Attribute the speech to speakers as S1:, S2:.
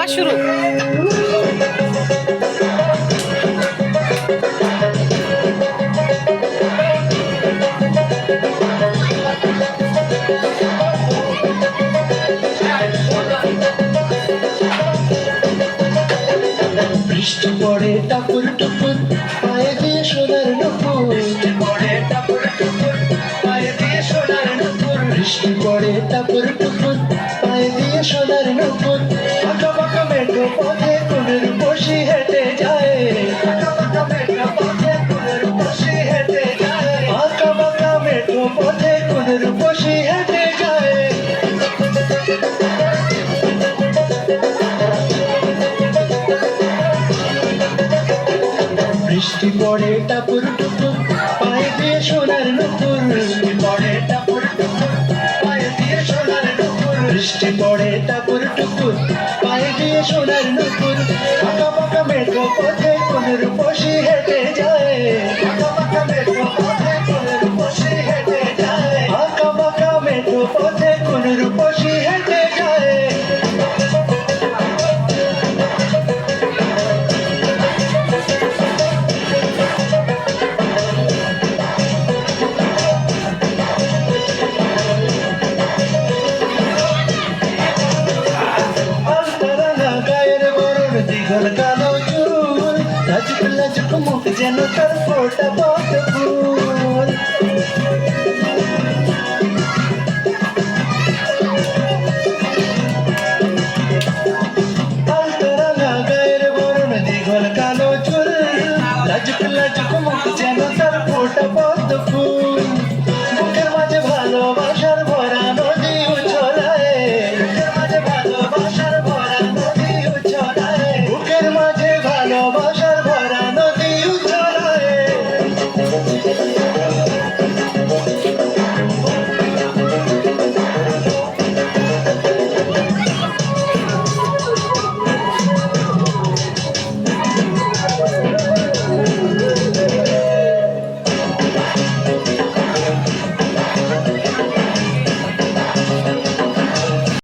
S1: আবার শুরু।
S2: বৃষ্টি পড়ে টাপুর টুপুর, পায়ে দিয়ে সোনার নুপুর। বৃষ্টি পড়ে টাপুর টুপুর, পায়ে দিয়ে সোনার বৃষ্টি পড়ে টাপুর টুপুর পথে কোনের বসি হেঁটে যায়। পথে বসি হেঁটে যায়। বৃষ্টি পড়ে টাপুর টুপুর, পায়ে দিয়ে সোনার নুপুর। বৃষ্টি পড়ে টাপুর টুপুর, পায়ে দিয়ে সোনার নুপুর। বৃষ্টি পড়ে টাপুর সোনার নতুন। আঁকা পাকা মেঠো পথে কোন রূপসী হেঁটে কালো চুল লাজুক লাজুক মুখ যেন তার ফোটা পদ্ম ফুল